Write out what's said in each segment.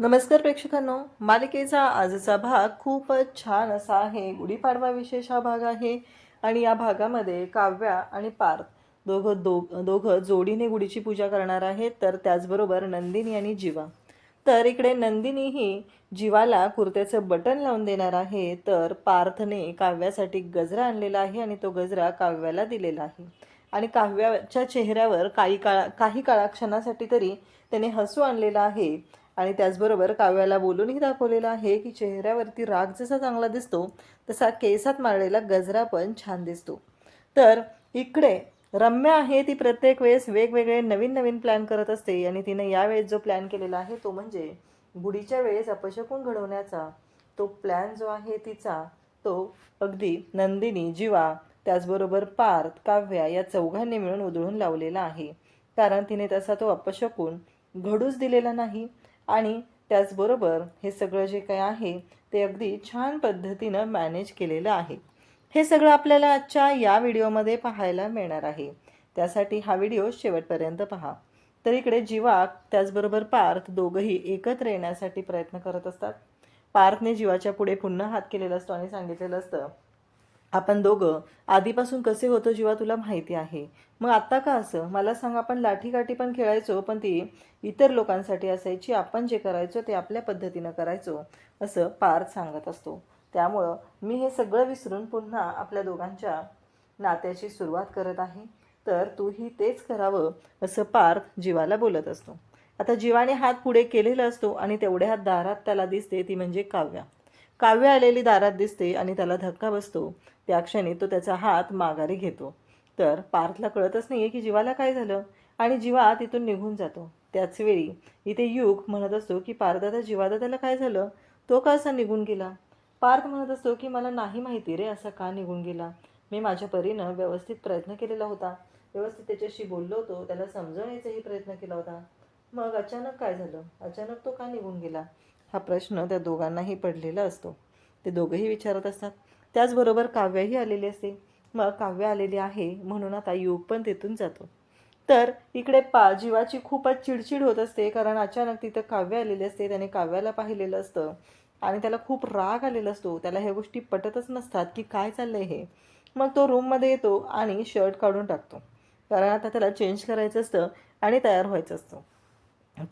नमस्कार प्रेक्षकांनो. मालिकेचा आजचा भाग खूपच छान असा आहे. गुढीपाडवा विशेष हा भाग आहे आणि या भागामध्ये काव्या आणि पार्थ दोघं दो दोघं जोडीने गुढीची पूजा करणार आहेत. तर त्याचबरोबर नंदिनी आणि जीवा. तर इकडे नंदिनी ही जीवाला कुर्त्याचं बटन लावून देणार आहे. तर पार्थने काव्यासाठी गजरा आणलेला आहे आणि तो गजरा काव्याला दिलेला आहे. आणि काव्याच्या चेहऱ्यावर काही काळा काही काळाक्षणासाठी तरी त्याने हसू आणलेला आहे. आणि त्याचबरोबर काव्याला बोलूनही दाखवलेलं आहे की चेहऱ्यावरती राग जसा चांगला दिसतो तसा केसात मारलेला गजरा पण छान दिसतो. तर इकडे रम्या आहे ती प्रत्येक वेळेस वेगवेगळे नवीन नवीन प्लॅन करत असते आणि तिने यावेळेस जो प्लॅन केलेला आहे तो म्हणजे गुढीच्या वेळेस अपशकून घडवण्याचा तो प्लॅन जो आहे तिचा तो अगदी नंदिनी जीवा त्याचबरोबर पार्थ काव्या या चौघांनी मिळून उधळून लावलेला आहे. कारण तिने तसा तो अपशकून घडूच दिलेला नाही. आणि त्याचबरोबर हे सगळं जे काय आहे ते अगदी छान पद्धतीनं मॅनेज केलेलं आहे. हे सगळं आपल्याला आजच्या या व्हिडिओमध्ये पाहायला मिळणार आहे. त्यासाठी हा व्हिडिओ शेवटपर्यंत पहा. तर इकडे जीवा त्याचबरोबर पार्थ दोघंही एकत्र येण्यासाठी प्रयत्न करत असतात. पार्थने जीवाच्या पुढे पुन्हा हात केलेला असतो आणि सांगितलेलं असतं आपण दोघं आधीपासून कसे होतो जेव्हा तुला माहिती आहे. मग आत्ता का असं? मला सांग आपण लाठीकाठी पण खेळायचो पण ती इतर लोकांसाठी असायची. आपण जे करायचो ते आपल्या पद्धतीनं करायचो असं पार्थ सांगत असतो. त्यामुळं मी हे सगळं विसरून पुन्हा आपल्या दोघांच्या नात्याची सुरुवात करत आहे. तर तूही तेच करावं असं पार्थ जीवाला बोलत असतो. आता जीवाने हात पुढे केलेला असतो आणि तेवढ्या दारात त्याला दिसते ती म्हणजे काव्या. काव्य आलेली दारात दिसते आणि त्याला धक्का बसतो. त्या क्षणी तो त्याचा हात माघारी घेतो. तर पार्थला कळतच नाहीये की जीवाला काय झालं. आणि जीवा तिथून निघून जातो. त्याच वेळी इथे युग म्हणत असतो की पारदादा त्याला काय झालं? तो का असा निघून गेला? पार्थ म्हणत असतो की मला नाही माहिती रे असा का निघून गेला? मी माझ्या परीनं व्यवस्थित प्रयत्न केलेला होता. व्यवस्थित त्याच्याशी बोललो होतो. त्याला समजवण्याचाही प्रयत्न केला होता. मग अचानक काय झालं? अचानक तो का निघून गेला? हा प्रश्न त्या दोघांनाही पडलेला असतो. ते दोघंही विचारत असतात. त्याचबरोबर काव्याही आलेली असते. मग काव्य आलेली आहे म्हणून आता योग पण तिथून जातो. तर इकडे पा जीवाची खूपच चिडचिड होत असते कारण अचानक तिथं काव्य आलेले असते त्याने काव्याला पाहिलेलं असतं आणि त्याला खूप राग आलेला असतो. त्याला ह्या गोष्टी पटतच नसतात की काय चाललंय हे. मग तो रूममध्ये येतो आणि शर्ट काढून टाकतो. कारण आता त्याला चेंज करायचं असतं आणि तयार व्हायचं असतं.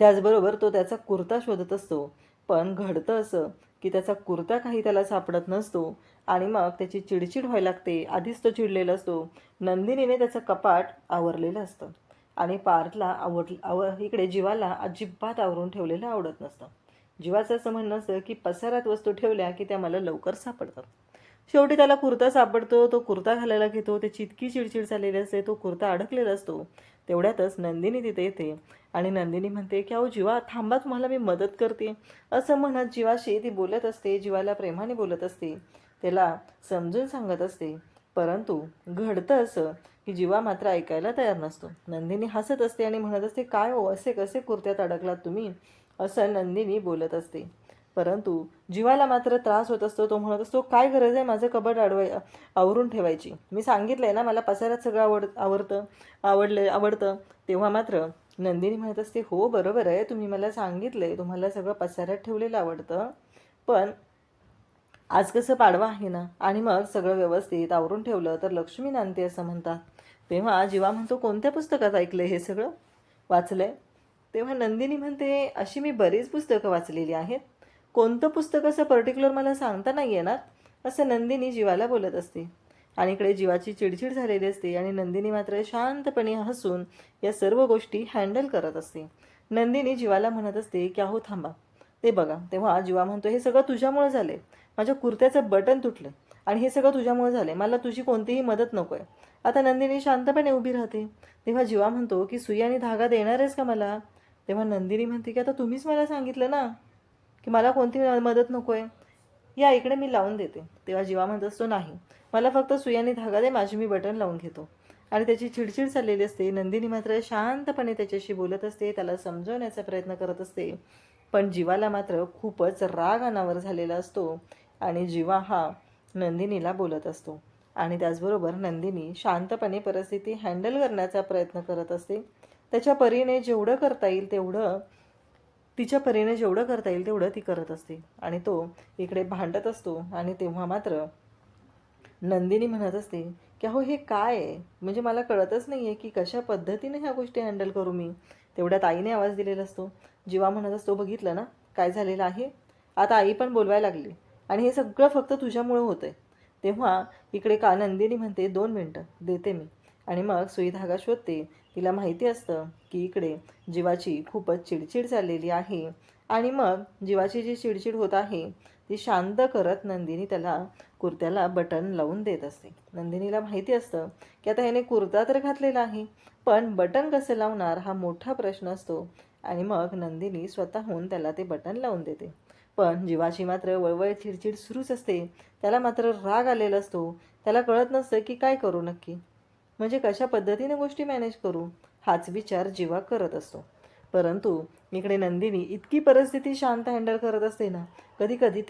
त्याचबरोबर तो त्याचा कुर्ता शोधत असतो. पण घडतं असं की त्याचा कुर्ता काही त्याला सापडत नसतो आणि मग त्याची चिडचिड व्हायला लागते आधीच तो चिडलेला असतो. नंदिनीने त्याचं कपाट आवरलेलं असतं आणि पार्थला आवड आव इकडे जीवाला अजिबात आवरून ठेवलेलं आवडत नसतं. जीवाचं असं म्हणणं असतं की पसारात वस्तू ठेवल्या की त्या मला लवकर सापडतात. शेवटी त्याला कुर्ता सापडतो तो कुर्ता घालायला घेतो त्याची इतकी चिडचिड झालेली असते तो कुर्ता अडकलेला असतो. तेवढ्यातच नंदिनी तिथे येते आणि नंदिनी म्हणते की अहो जीवा थांबा तुम्हाला मी मदत करते. असं म्हणत जीवाशी ती बोलत असते जीवाला प्रेमाने बोलत असते. त्याला समजून सांगत असते. परंतु घडतं असं की जीवा मात्र ऐकायला तयार नसतो. नंदिनी हसत असते आणि म्हणत असते काय हो असे कसे कुर्त्यात अडकलात तुम्ही? असं नंदिनी बोलत असते. परंतु जीवाला मात्र त्रास होत असतो तो म्हणत असतो काय गरज आहे माझं कबड अडवाय आवरून ठेवायची? मी सांगितलंय ना मला पसाऱ्यात सगळं आवड आवडतं आवडलं आवडतं. तेव्हा मात्र नंदिनी म्हणत असते हो बरोबर आहे तुम्ही मला सांगितलंय तुम्हाला सगळं पसाऱ्यात ठेवलेलं आवडतं पण आज कसं पाडवा आहे ना आणि मग सगळं व्यवस्थित आवरून ठेवलं तर लक्ष्मी नांदते असं म्हणतात. तेव्हा जीवा म्हणतो कोणत्या पुस्तकात ऐकलं हे सगळं? वाचलंय? तेव्हा नंदिनी म्हणते अशी मी बरीच पुस्तकं वाचलेली आहेत कोणतं पुस्तक असं पर्टिक्युलर मला सांगता नाही येणार असं नंदिनी जीवाला बोलत असते. आणि इकडे जीवाची चिडचिड झालेली असते आणि नंदिनी मात्र शांतपणे हसून या सर्व गोष्टी हँडल करत असते. नंदिनी जीवाला म्हणत असते की अहो थांबा. ते बघा तेव्हा जीवा म्हणतो हे सगळं तुझ्यामुळे आहे माझ्या कुर्त्याचं बटन तुटलं आणि हे सगळं तुझ्यामुळे आहे मला तुझी कोणतीही मदत नको आहे आता नंदिनी शांतपणे उभी राहते. तेव्हा जीवा म्हणतो की सुई आणि धागा देणार आहेस का मला? तेव्हा नंदिनी म्हणते की आता तुम्हीच मला सांगितलं ना. की मला कोणती मदत नको आहे या इकडे मी लावून देते. तेव्हा जीवा म्हणत असतो नाही. मला फक्त सुयाने धागा दे माझी मी बटन लावून घेतो. आणि त्याची चिडचिड चाललेली असते. नंदिनी मात्र शांतपणे त्याच्याशी बोलत असते. त्याला समजवण्याचा प्रयत्न करत असते. पण जीवाला मात्र खूपच राग अनावर झालेला असतो. आणि जीवा हा नंदिनीला बोलत असतो. आणि त्याचबरोबर नंदिनी शांतपणे परिस्थिती हँडल करण्याचा प्रयत्न करत असते. त्याच्या परीने जेवढं करता येईल तेवढं तिच्या परीने जेवढं करता येईल तेवढं ती करत असते. आणि तो इकडे भांडत असतो आणि तेव्हा मात्र नंदिनी म्हणत असते की अहो हे काय आहे? म्हणजे मला कळतच नाही आहे की कशा पद्धतीने ह्या गोष्टी हँडल करू मी. तेवढ्यात आईने आवाज दिलेला असतो. जीवा म्हणत असतो बघितलं ना? काय झालेलं आहे? आता आई पण बोलवायला लागली. आणि हे सगळं फक्त तुझ्यामुळं होतं आहे तेव्हा इकडे का नंदिनी म्हणते दोन मिनटं देते मी. आणि मग सुई धागा शोधते तिला माहिती असतं की इकडे जीवाची खूपच चिडचिड झालेली आहे. आणि मग जीवाची जी चिडचिड होत आहे ती शांत करत नंदिनी त्याला कुर्त्याला बटन लावून देत असते. नंदिनीला माहिती असतं की आता ह्याने कुर्ता तर घातलेला आहे पण बटन कसे लावणार हा मोठा प्रश्न असतो. आणि मग नंदिनी स्वतःहून त्याला ते बटन लावून देते. पण जीवाची मात्र वळवळ चिडचिड सुरूच असते. त्याला मात्र राग आलेला असतो. त्याला कळत नसतं की काय करू नक्की. म्हणजे कशा पद्धतीने गोष्टी मॅनेज करू? हाच विचार जीवा करत असतो. परंतु इकडे नंदिनी इतकी परिस्थिती शांत हँडल करत असते ना कधी कधी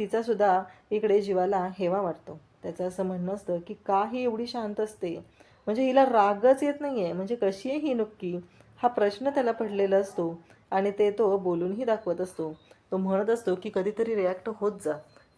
इकडे जीवाला हेवा वाटतो. त्याचं असं म्हणणं असतं की का ही एवढी शांत असते? म्हणजे हिला रागच येत नाही आहे म्हणजे कशी आहे ही नक्की? हा प्रश्न त्याला पडलेला असतो आणि ते तो बोलूनही दाखवत असतो. तो म्हणत असतो की कधीतरी रिॲक्ट होत जा.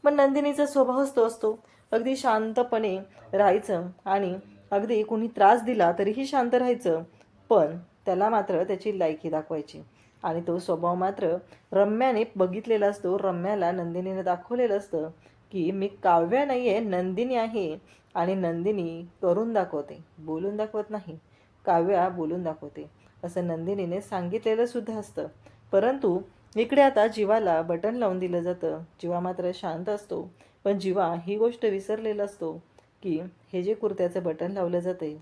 पण नंदिनीचा स्वभावच तो असतो. अगदी शांतपणे राहायचं आणि अगदी कुणी त्रास दिला तरीही शांत राहायचं. पण त्याला मात्र त्याची लायकी दाखवायची. आणि तो स्वभाव मात्र रम्याने बघितलेला असतो. रम्याला नंदिनीने दाखवलेलं असतं की मी काव्या नाही आहे नंदिनी आहे आणि नंदिनी करून दाखवते. बोलून दाखवत नाही. काव्या बोलून दाखवते. असं नंदिनीने सांगितलेलं सुद्धा असतं. परंतु इकडे आता जीवाला बटन लावून दिलं जातं. जीवा मात्र शांत असतो. पण जीवा ही गोष्ट विसरलेला असतो. की हे जे कुर्त्याचं बटन लावलं जाते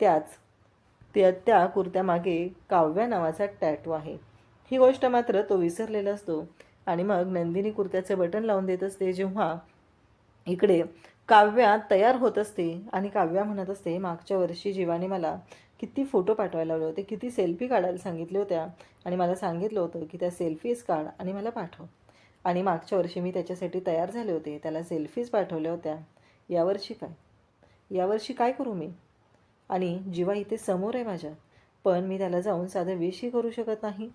त्याच त्या त्या कुर्त्यामागे काव्या नावाचा टॅटू आहे. ही गोष्ट मात्र तो विसरलेला असतो आणि मग नंदिनी कुर्त्याचं बटन लावून देत असते जेव्हा इकडे काव्या तयार होत असते आणि काव्या म्हणत असते मागच्या वर्षी जीवाने मला किती फोटो पाठवायला लावले होते किती सेल्फी काढायला सांगितले होत्या आणि मला सांगितलं होतं की त्या सेल्फीज काढ आणि मला पाठव. आणि मागच्या वर्षी मी त्याच्यासाठी तयार झाले होते त्याला सेल्फीज पाठवल्या होत्या. यावर्षी काय? यावर्षी काय करू मी? आणि जीवा इथे समोर आहे माझ्या. पण मी त्याला जाऊन साधं विशही करू शकत नाही.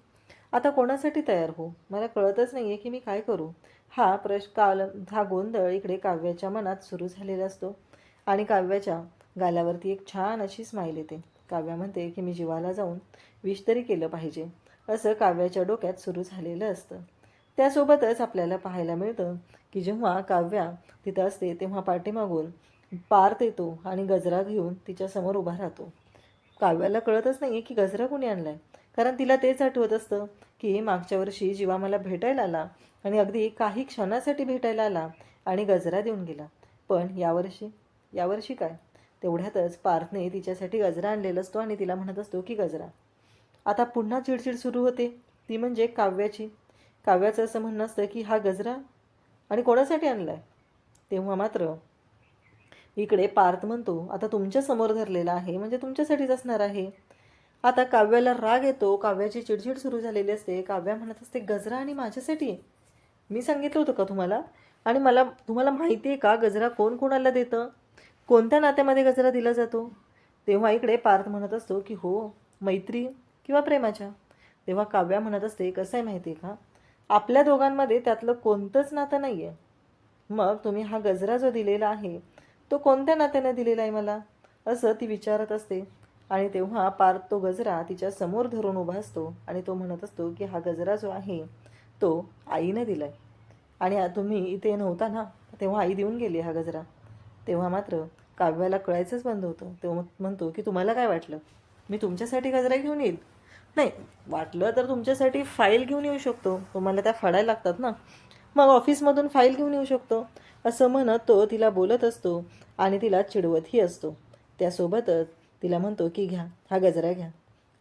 आता कोणासाठी तयार हो? मला कळतच नाही आहे की मी काय करू. हा प्रश काल हा गोंधळ इकडे काव्याच्या मनात सुरू झालेला असतो. आणि काव्याच्या गालावरती एक छान अशी स्माईल येते. काव्या म्हणते की मी जीवाला जाऊन विश तरी केलं पाहिजे. असं काव्याच्या डोक्यात सुरू झालेलं असतं. त्यासोबतच आपल्याला पाहायला मिळतं की जेव्हा काव्या तिथं असते तेव्हा पाठीमागून पार्थ येतो आणि गजरा घेऊन तिच्यासमोर उभा राहतो. काव्याला कळतच नाही की गजरा कोणी आणलाय. कारण तिला तेच आठवत असतं की मागच्या वर्षी जीवा मला भेटायला आला आणि अगदी काही क्षणासाठी भेटायला आला आणि गजरा देऊन गेला. पण यावर्षी यावर्षी काय? तेवढ्यातच पार्थने तिच्यासाठी गजरा आणलेला असतो आणि तिला म्हणत असतो की गजरा आता पुन्हा चिडचिड सुरू होते. ती म्हणजे काव्याची काव्याचं असं म्हणणं असतं की हा गजरा आणि कोणासाठी आणला आहे तेव्हा मात्र इकडे पार्थ म्हणतो आता तुमच्यासमोर धरलेला आहे म्हणजे तुमच्यासाठीच असणार आहे. आता काव्याला राग येतो काव्याची चिडचिड सुरू झालेली असते. काव्या म्हणत असते गजरा आणि माझ्यासाठी? मी सांगितलं होतं का तुम्हाला? आणि मला तुम्हाला माहिती आहे का गजरा कोण कोणाला देतं? कोणत्या नात्यामध्ये गजरा दिला जातो? तेव्हा इकडे पार्थ म्हणत असतो की हो मैत्री किंवा प्रेमाच्या? तेव्हा काव्या म्हणत असते कसं आहे माहिती आहे का? आपल्या दोघांमध्ये त्यातलं कोणतंच नातं नाही आहे मग तुम्ही हा गजरा जो दिलेला आहे तो कोणत्या नात्याने दिलेला आहे मला? असं ती विचारत असते. आणि तेव्हा पार्थ तो गजरा तिच्या समोर धरून उभा असतो आणि तो म्हणत असतो की हा गजरा जो आहे तो आईने आहे आणि तुम्ही इथे नव्हता ना तेव्हा आई देऊन गेली हा गजरा. तेव्हा मात्र काव्याला कळायचंच बंद होतं. तेव्हा म्हणतो की तुम्हाला काय वाटलं? मी तुमच्यासाठी गजरा घेऊन येईल. नाही वाटलं तर तुमच्यासाठी फाईल घेऊन येऊ शकतो. तुम्हाला त्या फाडायला लागतात ना. मग ऑफिसमधून फाईल घेऊन येऊ शकतो. असं म्हणत तो तिला बोलत असतो आणि तिला चिडवतही असतो. त्यासोबतच तिला म्हणतो की घ्या हा गजरा घ्या.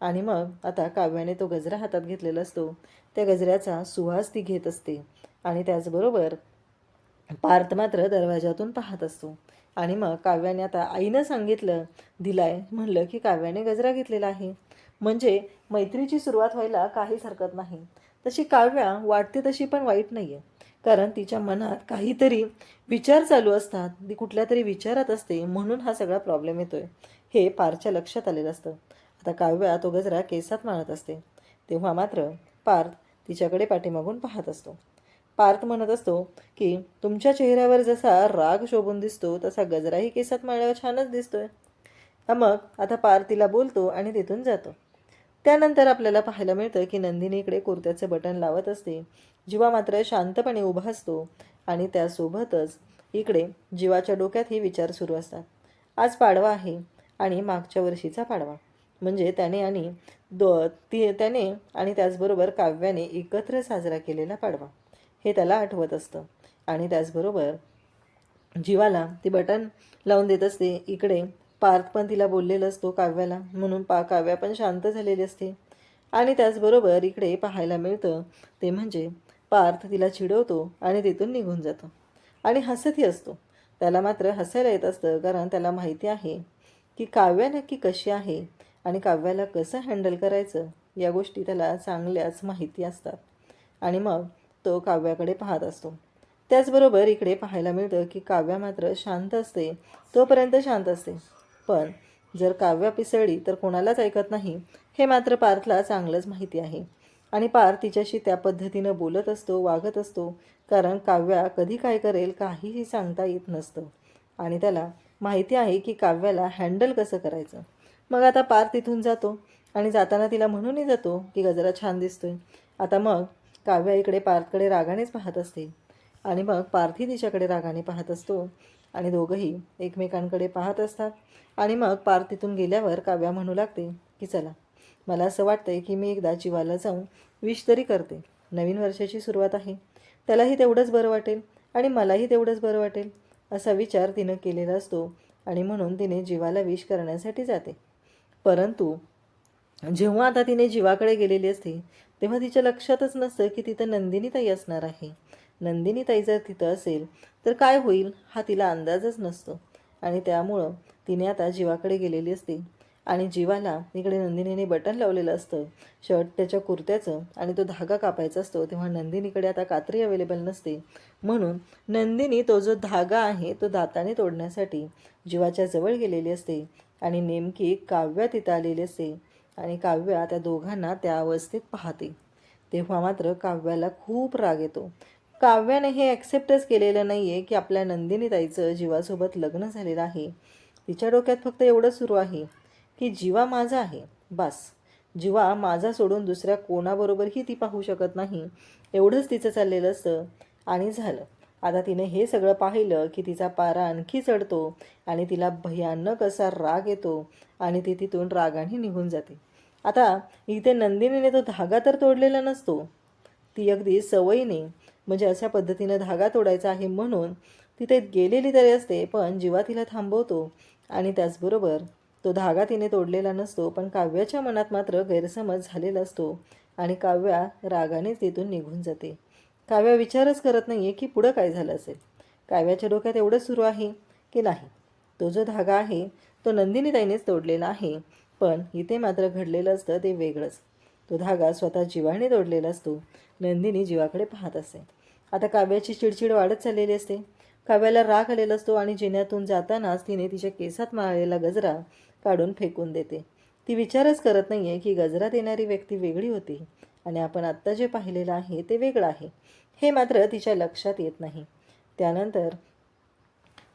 आणि मग आता काव्याने तो गजरा हातात घेतलेला असतो. त्या गजऱ्याचा सुवास ती घेत असते आणि त्याचबरोबर पार्थ मात्र दरवाजातून पाहत असतो. आणि मग काव्याने आता आईनं सांगितलं दिलाय म्हणलं की काव्याने गजरा घेतलेला आहे. म्हणजे मैत्रीची सुरुवात व्हायला काहीच हरकत नाही. तशी काव्या वाटते तशी पण वाईट नाही आहे कारण तिच्या मनात काहीतरी विचार चालू असतात. ती कुठल्या तरी विचारात असते म्हणून हा सगळा प्रॉब्लेम येतोय. हे पारच्या लक्षात आलेलं असतं. आता काव्या तो गजरा केसात मारत असते. तेव्हा मात्र पार्थ तिच्याकडे पाठीमागून पाहत असतो. पार्थ म्हणत असतो की तुमच्या चेहऱ्यावर जसा राग शोभून दिसतो तसा गजराही केसात माळल्यावर छानच दिसतोय. मग आता पार्थ तिला बोलतो आणि तिथून जातो. त्यानंतर आपल्याला पाहायला मिळतं की नंदिनी इकडे कुर्त्याचं बटन लावत असते. जीवा मात्र शांतपणे उभा असतो आणि त्यासोबतच इकडे जीवाच्या डोक्यातही विचार सुरू असतात. आज पाडवा आहे आणि मागच्या वर्षीचा पाडवा. म्हणजे त्याने आणि दो ती त्याने आणि त्याचबरोबर काव्याने एकत्र साजरा केलेला पाडवा. हे त्याला आठवत असतं. आणि त्याचबरोबर जीवाला ती बटन लावून देत असते. इकडे पार्थ पण तिला बोललेला असतो काव्याला. म्हणून पा काव्या पण शांत झालेली असते. आणि त्याचबरोबर इकडे पाहायला मिळतं ते म्हणजे पार्थ तिला चिडवतो आणि तिथून निघून जातो. आणि हसतही असतो. त्याला मात्र हसायला येत असतं कारण त्याला माहिती आहे की काव्या नक्की कशी आहे आणि काव्याला कसं हँडल करायचं या गोष्टी त्याला चांगल्याच माहिती असतात. आणि मग तो काव्याकडे पाहत असतो. त्याचबरोबर इकडे पाहायला मिळतं की काव्या मात्र शांत असते तोपर्यंत शांत असते. पण जर काव्या पिसळली तर कोणालाच ऐकत नाही हे मात्र पार्थला चांगलंच माहिती आहे. आणि पार्थ तिच्याशी त्या पद्धतीनं बोलत असतो वागत असतो कारण काव्या कधी काय करेल काहीही सांगता येत नसतं. आणि त्याला माहिती आहे की काव्याला हँडल कसं करायचं. मग आता पार्थ तिथून जातो आणि जाताना तिला म्हणूनही जातो की गजरा छान दिसतोय. आता मग काव्या इकडे पार्थकडे रागानेच पाहत असते. आणि मग पार्थी तिच्याकडे रागाने पाहत असतो. आणि दोघंही एकमेकांकडे पाहत असतात. आणि मग पार तिथून गेल्यावर काव्या म्हणू लागते की चला मला असं वाटतंय की मी एकदा जीवाला जाऊन विश तरी करते. नवीन वर्षाची सुरुवात आहे. त्यालाही तेवढंच बरं वाटेल आणि मलाही तेवढंच बरं वाटेल असा विचार तिनं केलेला असतो आणि म्हणून तिने जीवाला विश करण्यासाठी जाते. परंतु जेव्हा आता तिने जीवाकडे गेलेली असते तेव्हा तिच्या लक्षातच नसतं की तिथं नंदिनी ताई असणार आहे. नंदिनी ताई जर तिथं असेल तर काय होईल हा तिला अंदाजच नसतो. आणि त्यामुळं तिने आता जीवाकडे गेलेली असते. आणि जीवाला इकडे नंदिनीने बटन लावलेलं असतं. शर्ट त्याच्या कुर्त्याचं आणि तो धागा कापायचा असतो तेव्हा नंदिनीकडे आता कात्री अवेलेबल नसते. म्हणून नंदिनी तो जो धागा आहे तो दाताने तोडण्यासाठी जीवाच्या जवळ गेलेली असते. आणि नेमकी काव्या तिथं आलेली असते. आणि काव्या त्या दोघांना त्या अवस्थेत पाहते. तेव्हा मात्र काव्याला खूप राग येतो. काव्याने हे ॲक्सेप्टच केलेलं नाही आहे की आपल्या नंदिनी ताईचं जीवासोबत लग्न झालेलं आहे. तिच्या डोक्यात फक्त एवढं सुरू आहे की जीवा माझा आहे. बस. जीवा माझा सोडून दुसऱ्या कोणाबरोबरही ती पाहू शकत नाही. एवढंच तिचं चाललेलं असतं. आणि झालं. आता तिने हे सगळं पाहिलं की तिचा पारा आणखी चढतो आणि तिला भयानक असा राग येतो आणि ती तिथून रागाने निघून जाते. आता इथे नंदिनीने तो धागा तर तोडलेला नसतो. ती अगदी सवयीने म्हणजे अशा पद्धतीनं धागा तोडायचा आहे म्हणून तिथे गेलेली तरी असते पण जीवा तिला थांबवतो. आणि त्याचबरोबर तो धागा तिने तोडलेला नसतो पण काव्याच्या मनात मात्र गैरसमज झालेला असतो आणि काव्या रागानेच तिथून निघून जाते. काव्या विचारच करत नाही आहे की पुढं काय झालं असेल. काव्याच्या डोक्यात एवढं सुरू आहे की नाही. तो जो धागा आहे तो नंदिनी ताईनेच तोडलेला आहे पण इथे मात्र घडलेलं असतं ते वेगळंच. तो धागा स्वतः जीवाने तोडलेला असतो. नंदिनी जीवाकडे पाहत असेल आता काव्याची चिडचिड वाढत चाललेली असते. काव्याला राग आलेला असतो आणि जिन्यातून जातानाच तिने तिच्या केसात माळलेला गजरा काढून फेकून देते. ती विचारच करत नाही आहे की गजरा देणारी व्यक्ती वेगळी होती आणि आपण आत्ता जे पाहिलेलं आहे ते वेगळं आहे. हे मात्र तिच्या लक्षात येत नाही. त्यानंतर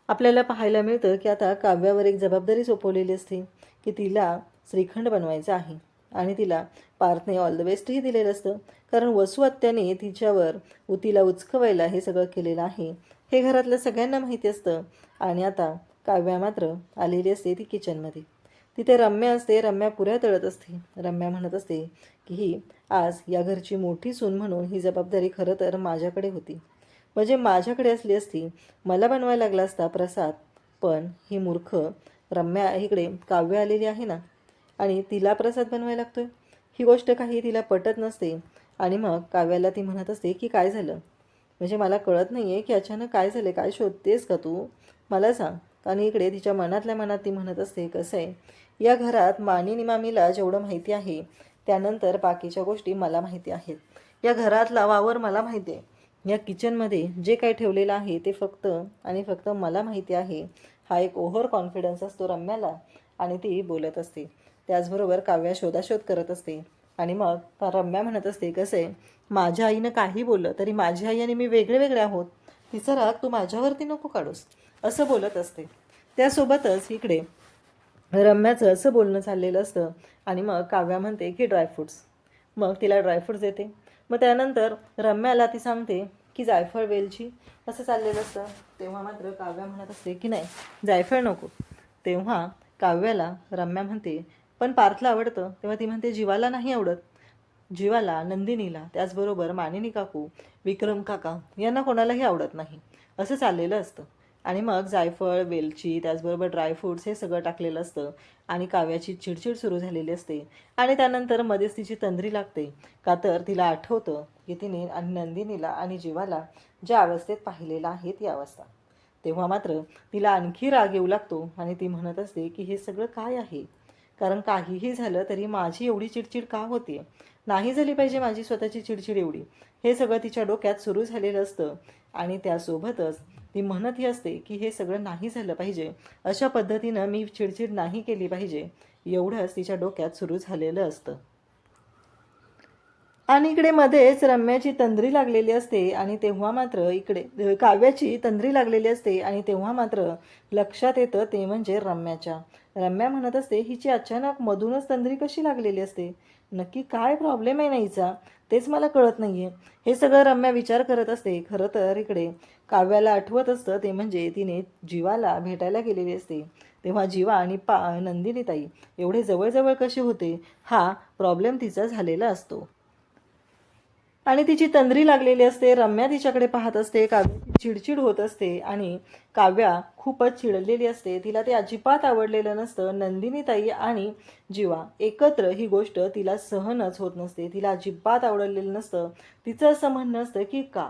आपल्याला पाहायला मिळतं की आता काव्यावर एक जबाबदारी सोपवलेली असते की तिला श्रीखंड बनवायचं आहे. आणि तिला पार्थने ऑल द बेस्टही दिलेलं असतं. कारण वसुआत्याने तिच्यावर उतीला उचकवायला हे सगळं केलेलं आहे. हे घरातल्या सगळ्यांना माहिती असतं. आणि आता काव्या मात्र आलेली असते ती किचनमध्ये. तिथे रम्या असते रम्या पुऱ्या तळत असते. रम्या म्हणत असते की ही आज या घरची मोठी सून म्हणून ही जबाबदारी खरं तर माझ्याकडे होती. म्हणजे माझ्याकडे असली असती मला बनवायला लागला असता प्रसाद. पण ही मूर्ख रम्या इकडे काव्य आलेली आहे ना? आणि तिला प्रसाद बनवायला लागतोय. ही गोष्ट काही तिला पटत नसते. आणि मग काव्याला ती म्हणत असते की काय झालं? म्हणजे मला कळत नाही आहे की अचानक काय झालं काय शोधतेस का तू? मला सांग. आणि इकडे तिच्या मनातल्या मनात ती म्हणत असते कसं आहे? या घरात मानिनी मामीला जेवढं माहिती आहे त्यानंतर बाकीच्या गोष्टी मला माहिती आहेत. या घरातला वावर मला माहिती आहे. या किचनमध्ये जे काही ठेवलेलं आहे ते फक्त आणि फक्त मला माहिती आहे. हा एक ओव्हर कॉन्फिडन्स असतो रम्याला. आणि ती बोलत असते त्याचबरोबर काव्या शोधाशोध करत असते. आणि मग रम्या म्हणत असते कसं आहे? माझ्या आईनं काही बोललं तरी माझी आई आणि मी वेगळे वेगळे आहोत. तिचा राग तू माझ्यावरती नको काढूस. असं बोलत असते. त्यासोबतच इकडे रम्याचं असं बोलणं चाललेलं असतं. आणि मग काव्या म्हणते की ड्रायफ्रुट्स मग तिला ड्रायफ्रुट्स देते मग त्यानंतर रम्याला ती सांगते की जायफळ वेलची. असं चाललेलं असतं. तेव्हा मात्र काव्या म्हणत असते की नाही जायफळ नको. तेव्हा काव्याला रम्या म्हणते पण पार्थला आवडतं. तेव्हा ती म्हणते जीवाला नाही आवडत. जीवाला नंदिनीला त्याचबरोबर मानिनी काकू विक्रम काका यांना कोणालाही आवडत नाही. असं चाललेलं असतं. आणि मग जायफळ वेलची त्याचबरोबर ड्रायफ्रूट्स हे सगळं टाकलेलं असतं. आणि काव्याची चिडचिड सुरू झालेली असते. आणि त्यानंतर मध्येच तिची तंद्री लागते. का तर तिला आठवतं की तिने आणि नंदिनीला आणि जीवाला ज्या अवस्थेत पाहिलेला आहे ती अवस्था. तेव्हा मात्र तिला आणखी राग येऊ लागतो आणि ती म्हणत असते की हे सगळं काय आहे? कारण काहीही झालं तरी माझी एवढी चिडचिड का होती नाही झाली पाहिजे माझी स्वतःची चिडचिड एवढी. हे सगळं तिच्या डोक्यात सुरू झालेलं असतं आणि त्यासोबतच ती म्हणतही असते की हे सगळं नाही झालं पाहिजे. अशा पद्धतीनं मी चिडचिड नाही केली पाहिजे. एवढंच तिच्या डोक्यात सुरू झालेलं असतं. आणि इकडे मध्येच रम्याची तंद्री लागलेली असते आणि तेव्हा मात्र इकडे काव्याची तंद्री लागलेली असते आणि तेव्हा मात्र लक्षात येतं ते म्हणजे रम्याच्या. रम्या म्हणत असते हिची अचानक मधूनच तंद्री कशी लागलेली असते? नक्की काय प्रॉब्लेम आहे नाहीचा तेच मला कळत नाही आहे हे सगळं रम्या विचार करत असते खरं तर इकडे. काव्याला आठवत असतं ते म्हणजे तिने जीवाला भेटायला गेलेली असते. तेव्हा जीवा आणि पा नंदिनीताई एवढे जवळजवळ कसे होते? हा प्रॉब्लेम तिचा झालेला असतो. आणि तिची तंद्री लागलेली असते रम्या तिच्याकडे पाहत असते काव्याची चिडचिड होत असते आणि काव्या खूपच चिडलेली असते. तिला ते अजिबात आवडलेलं नसतं. नंदिनीताई आणि जीवा एकत्र ही गोष्ट तिला सहनच होत नसते. तिला अजिबात आवडलेलं नसतं. तिचं असं म्हणणं असतं की का?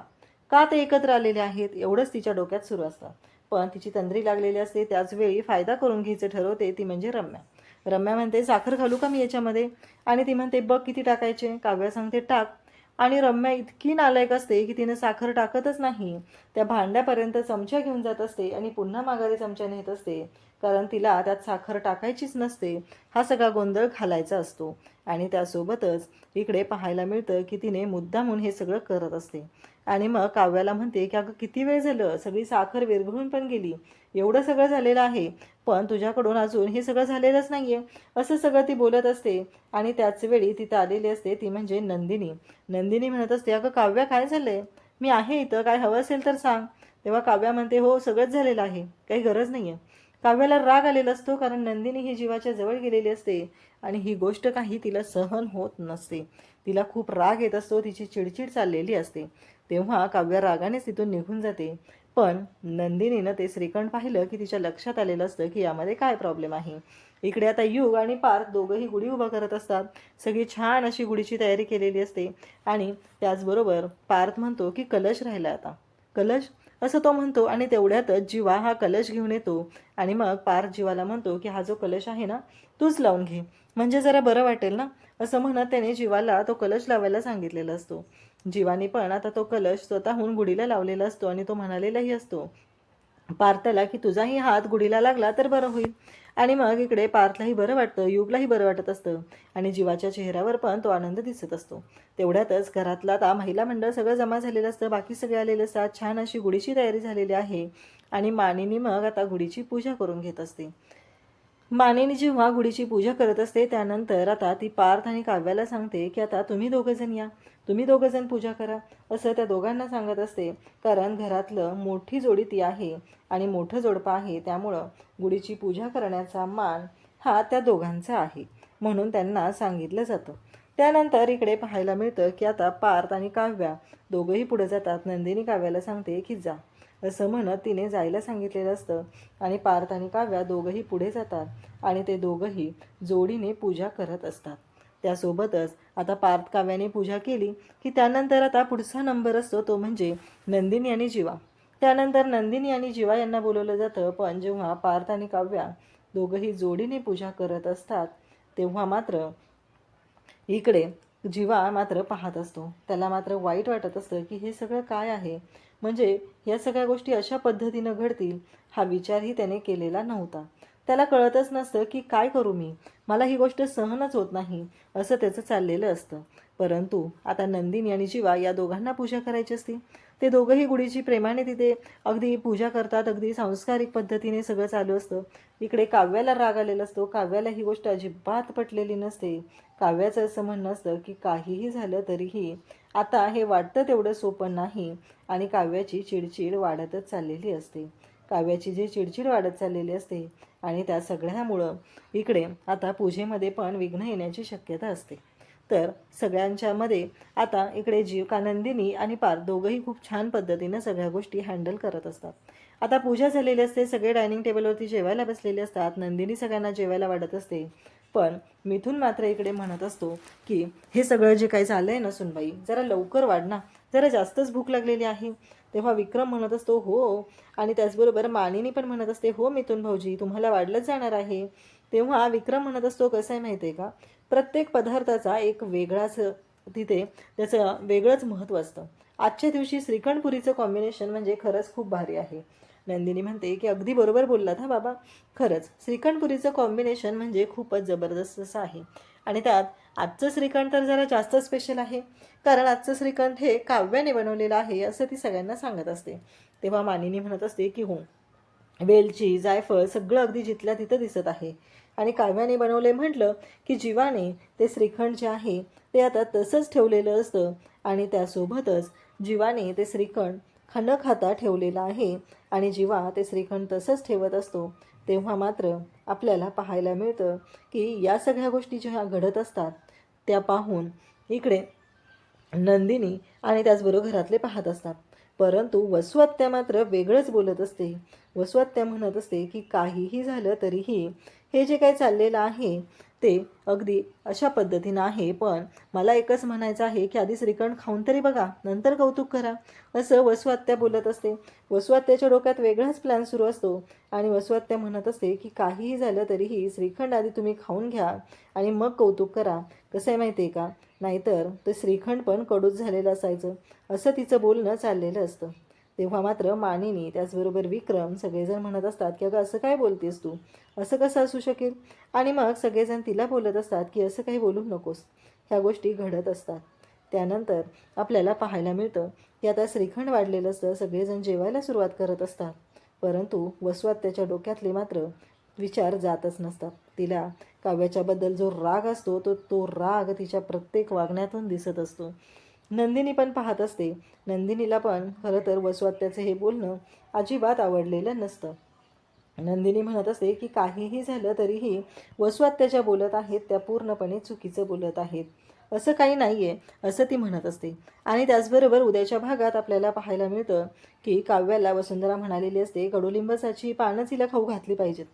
का ते एकत्र आलेले आहेत? एवढंच तिच्या डोक्यात सुरू असतं. पण तिची तंद्री लागलेली असते. त्याच वेळी फायदा करून घ्यायचं ठरवते ती म्हणजे रम्या. रम्या म्हणते साखर घालू का मी याच्यामध्ये? आणि ती म्हणते बघ किती टाकायचे. काव्या सांगते टाक. आणि रम्या इतकी नालायक असते की तिने साखर टाकतच नाही. त्या भांड्यापर्यंत चमचा घेऊन जात असते आणि पुन्हा माघारी चमचा नेत असते. कारण तिला त्यात साखर टाकायचीच नसते. हा सगळा गोंधळ घालायचा असतो. आणि त्यासोबतच इकडे पाहायला मिळतं की तिने मुद्दामून हे सगळं करत असते. आणि मग काव्याला म्हणते की अगं किती वेळ झालं? सगळी साखर विरघळून पण गेली. एवढं सगळं झालेलं आहे पण तुझ्याकडून अजून हे सगळं झालेलंच नाही आहे असं सगळं ती बोलत असते आणि त्याच वेळी तिथं आलेली असते ती म्हणजे नंदिनी. नंदिनी म्हणत असते अगं काव्या काय झालंय? मी आहे इथं काय हवं असेल तर सांग. तेव्हा काव्या म्हणते हो सगळंच झालेलं आहे काही गरज नाही आहे काव्याला राग आलेला असतो कारण नंदिनी ही जीवाच्या जवळ गेलेली असते आणि ही गोष्ट काही तिला सहन होत नसते. तिला खूप राग येत असतो तिची चिडचिड चाललेली असते. तेव्हा काव्या रागानेच तिथून निघून जाते. पण नंदिनीनं ते श्रीखंड पाहिलं की तिच्या लक्षात आलेलं असतं की यामध्ये काय प्रॉब्लेम आहे. इकडे आता युग आणि पार्थ दोघंही गुढी उभा करत असतात. सगळी छान अशी गुढीची तयारी केलेली असते. आणि त्याचबरोबर पार्थ म्हणतो की कलश राहिला आता. कलश? असं तो म्हणतो आणि तेवढ्यातच जीवा हा कलश घेऊन येतो. आणि मग पार्थ जीवाला म्हणतो की हा जो कलश आहे ना तूच लावून घे. म्हणजे जरा बरं वाटेल ना? असं म्हणत त्याने जीवाला तो कलश लावायला सांगितलेला असतो. जीवाने पण आता तो कलश स्वतःहून गुढीला लावलेला असतो आणि तो म्हणालेलाही असतो पार्थला की तुझाही हात गुढीला लागला तर बरं होईल. आणि मग इकडे पार्थलाही बरं वाटतं युगलाही बरं वाटत असतं आणि जीवाच्या चेहऱ्यावर पण तो आनंद दिसत असतो. तेवढ्यातच घरातला आता महिला मंडळ सगळं जमा झालेलं असतं बाकी सगळे आलेले असतात छान अशी गुढीची तयारी झालेली आहे आणि मानिनी मग आता गुढीची पूजा करून घेत असते. मानेनी जेव्हा गुढीची पूजा करत असते त्यानंतर आता ती पार्थ आणि काव्याला सांगते की आता तुम्ही दोघंजण या तुम्ही दोघंजण पूजा करा असं त्या दोघांना सांगत असते. कारण घरातलं मोठी जोडी ती आहे आणि मोठं जोडपं आहे त्यामुळं गुढीची पूजा करण्याचा मान हा त्या दोघांचा आहे म्हणून त्यांना सांगितलं जातं. त्यानंतर इकडे पाहायला मिळतं की आता पार्थ आणि काव्या दोघंही पुढे जातात. नंदिनी काव्याला सांगते की जा. असं म्हणत तिने जायला सांगितलेलं असतं. आणि पार्थ आणि काव्या दोघंही पुढे जातात. आणि ते दोघंही जोडीने पूजा करत असतात. त्यासोबतच आता पार्थ काव्याने पूजा केली की त्यानंतर आता पुढचा नंबर असतो तो म्हणजे नंदिनी आणि जीवा. त्यानंतर नंदिनी आणि जीवा यांना बोलवलं जातं पण जेव्हा पार्थ आणि काव्या दोघंही जोडीने पूजा करत असतात तेव्हा मात्र इकडे जीवा मात्र पाहत असतो. त्याला मात्र वाईट वाटत असतं की हे सगळं काय आहे? म्हणजे या सगळ्या गोष्टी अशा पद्धतीनं घडतील हा विचारही त्याने केलेला नव्हता. त्याला कळतच नसतं की काय करू मी? मला ही गोष्ट सहनच होत नाही असं त्याचं चाललेलं असतं. परंतु आता नंदिनी आणि जीवा या दोघांना पूजा करायची असते. ते दोघंही गुढीची प्रेमाने तिथे अगदी पूजा करतात अगदी सांस्कारिक पद्धतीने सगळं चालू असतं. इकडे काव्याला राग आलेला असतो. काव्याला ही गोष्ट अजिबात पटलेली नसते. काव्याचं असं म्हणणं असतं की काहीही झालं तरीही आता हे वाटतं तेवढं सोपं नाही आणि काव्याची चिडचिड वाढतच चाललेली असते. काव्याची जी चिडचिड वाढत चाललेली असते आणि त्या सगळ्यामुळं इकडे आता पूजेमध्ये पण विघ्न येण्याची शक्यता असते. तर सगळ्यांच्यामध्ये आता इकडे जीव का नंदिनी आणि पार दोघंही खूप छान पद्धतीनं सगळ्या गोष्टी हँडल करत असतात. आता पूजा झालेली असते सगळे डायनिंग टेबलवरती जेवायला बसलेले असतात नंदिनी सगळ्यांना जेवायला वाढत असते. पण मिथून मात्र इकडे म्हणत असतो की हे सगळं जे काही चाललंय ना सुनबाई जरा लवकर वाढ ना जरा जास्तच भूक लागलेली आहे. तेव्हा विक्रम म्हणत असतो हो. आणि त्याचबरोबर मानिनी पण म्हणत असते हो मिथून भाऊजी तुम्हाला वाढलंच जाणार आहे. तेव्हा विक्रम म्हणत असतो कसं आहे माहिती आहे का? प्रत्येक पदार्थाचा एक वेगळाच तिथे त्याचं वेगळंच महत्त्व असतं. आजच्या दिवशी श्रीखंडपुरीचं कॉम्बिनेशन म्हणजे खरंच खूप भारी आहे. नंदिनी म्हणते की अगदी बरोबर बोललात हा बाबा. खरंच श्रीखंडपुरीचं कॉम्बिनेशन म्हणजे खूपच जबरदस्त असं आहे. आणि त्यात आजचं श्रीखंड तर जरा जास्त स्पेशल आहे. कारण आजचं श्रीखंड हे काव्याने बनवलेलं आहे असं ती सगळ्यांना सांगत असते. तेव्हा मानिनी म्हणत असते की हो वेलची जायफळ सगळं अगदी जिथल्या तिथं दिसत आहे. आणि काव्याने बनवले म्हटलं की जीवाने ते श्रीखंड जे आहे ते आता तसंच ठेवलेलं असतं आणि त्यासोबतच जीवाने ते श्रीखंड न खाता ठेवलेलं आहे आणि जीवा ते श्रीखंड तसंच ठेवत असतो तेव्हा मात्र आपल्याला पाहायला मिळतं की या सगळ्या गोष्टी ज्या घडत असतात त्या पाहून इकडे नंदिनी आणि त्याचबरोबर घरातले पाहत असतात. परंतु वसुआत्या मात्र वेगळंच बोलत असते. वसुआत्या म्हणत असते की काहीही झालं तरीही हे जे काही चाललेलं आहे ते अगदी अशा पद्धतीनं आहे. पण मला एकच म्हणायचं आहे की आधी श्रीखंड खाऊन तरी बघा नंतर कौतुक करा. असं वसुआत्या बोलत असते. वसुआत्याच्या डोक्यात वेगळाच प्लॅन सुरू असतो. आणि वसुआत्या म्हणत असते की काहीही झालं तरीही श्रीखंड आधी तुम्ही खाऊन घ्या आणि मग कौतुक करा. कसं आहे माहिती आहे का? नाहीतर ते श्रीखंड पण कडूच झालेलं असायचं. असं तिचं बोलणं चाललेलं असतं. तेव्हा मात्र मानिनी त्याचबरोबर विक्रम सगळेजण म्हणत असतात की अगं असं काय बोलतेस तू? असं कसं असू शकेल? आणि मग सगळेजण तिला बोलत असतात की असं काही बोलू नकोस. ह्या गोष्टी घडत असतात. त्यानंतर आपल्याला पाहायला मिळतं की आता श्रीखंड वाढलेलं असतं सगळेजण जेवायला सुरुवात करत असतात. परंतु वसवात त्याच्या डोक्यातले मात्र विचार जातच नसतात. तिला काव्याच्याबद्दल जो राग असतो तो तो राग तिच्या प्रत्येक वागण्यातून दिसत असतो. नंदिनी पण पाहत असते. नंदिनीला पण खरं तर वसुआत्याचं हे बोलणं अजिबात आवडलेलं नसतं. नंदिनी म्हणत असते की काहीही झालं तरीही वसवात्याच्या बोलत आहेत त्या पूर्णपणे चुकीचं बोलत आहेत. असं काही नाही आहे असं ती म्हणत असते. आणि त्याचबरोबर उद्याच्या भागात आपल्याला पाहायला मिळतं की काव्याला वसुंधरा म्हणालेली असते कडुलिंबासाची पानंच हिला खाऊ घातली पाहिजेत.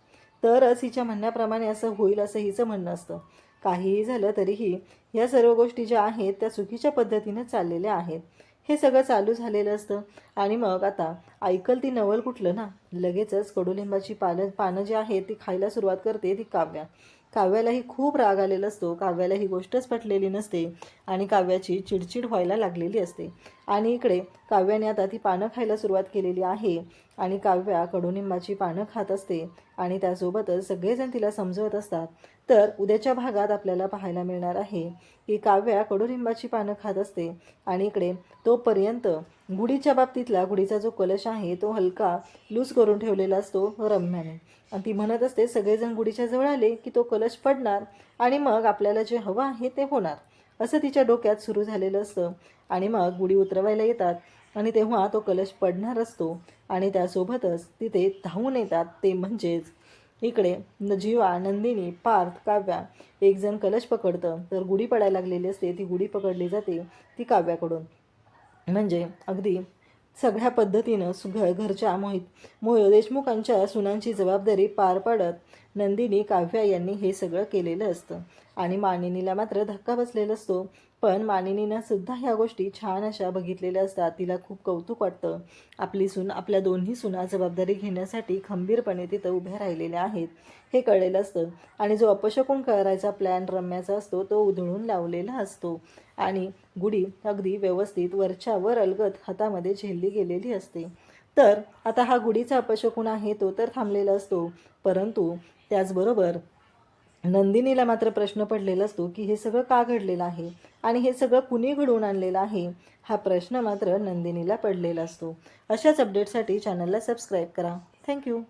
तरच हिच्या म्हणण्याप्रमाणे असं होईल असं हिचं म्हणणं असतं. काहीही झालं तरीही या सर्व गोष्टी ज्या आहेत त्या चुकीच्या पद्धतीनं चाललेल्या आहेत. हे सगळं चालू झालेलं असतं. आणि मग आता ऐकल ती नवल कुठलं ना? लगेचच कडुलिंबाची पानं पानं जी आहेत ती खायला सुरुवात करते ती काव्या. काव्यालाही खूप राग आलेला असतो. काव्याला ही गोष्टच पटलेली नसते आणि काव्याची चिडचिड व्हायला लागलेली असते. आणि इकडे काव्याने आता ती पानं खायला सुरुवात केलेली आहे. आणि काव्या कडुनिंबाची पानं खात असते आणि त्यासोबतच सगळेजण तिला समजवत असतात. तर उद्याच्या भागात आपल्याला पाहायला मिळणार आहे की काव्या कडुलिंबाची पानं खात असते आणि इकडे तोपर्यंत गुढीच्या बाबतीतला गुढीचा जो कलश आहे तो हलका लूज करून ठेवलेला असतो रम्याने. आणि ती म्हणत असते सगळेजण गुढीच्या जवळ आले की तो कलश पडणार आणि मग आपल्याला जे हवं आहे ते होणार. असं तिच्या डोक्यात सुरू झालेलं असतं. आणि मग गुढी उतरवायला येतात आणि तेव्हा तो कलश पडणार असतो आणि त्यासोबतच तिथे धावून येतात ते म्हणजेच. इकडे नजीवा नंदिनी पार्थ काव्या एक जण कलश पकडतं. तर गुढी पडायला लागलेली असते ती गुढी पकडली जाते ती काव्याकडून. म्हणजे अगदी सगळ्या पद्धतीनं सुघ घरच्या मोहित मोह देशमुखांच्या सुनांची जबाबदारी पार पाडत नंदिनी काव्या यांनी हे सगळं केलेलं असतं. आणि मानिनीला मात्र धक्का बसलेला असतो. पण मानिनीनं सुद्धा ह्या गोष्टी छान अशा बघितलेल्या असतात. तिला खूप कौतुक वाटतं. आपली सून आपल्या दोन्ही सुना जबाबदारी घेण्यासाठी खंबीरपणे तिथं उभ्या राहिलेल्या आहेत. हे कळलेलं असतं. आणि जो अपशकून करायचा प्लॅन रम्याचा असतो तो उधळून लावलेला असतो. आणि गुढी अगदी व्यवस्थित वरच्या वर अलगत हातामध्ये झेलली गेलेली असते. तर आता हा गुढीचा अपशकून आहे तो तर थांबलेला असतो. परंतु त्याचबरोबर नंदिनीला मात्र प्रश्न पडलेला असतो की हे सगळं का घडलेलं आहे? आणि हे सगळं कुणी घडवून आणलेलं आहे हा प्रश्न मात्र नंदिनीला पडलेला असतो. अशाच अपडेटसाठी चॅनलला सबस्क्राईब करा. थँक्यू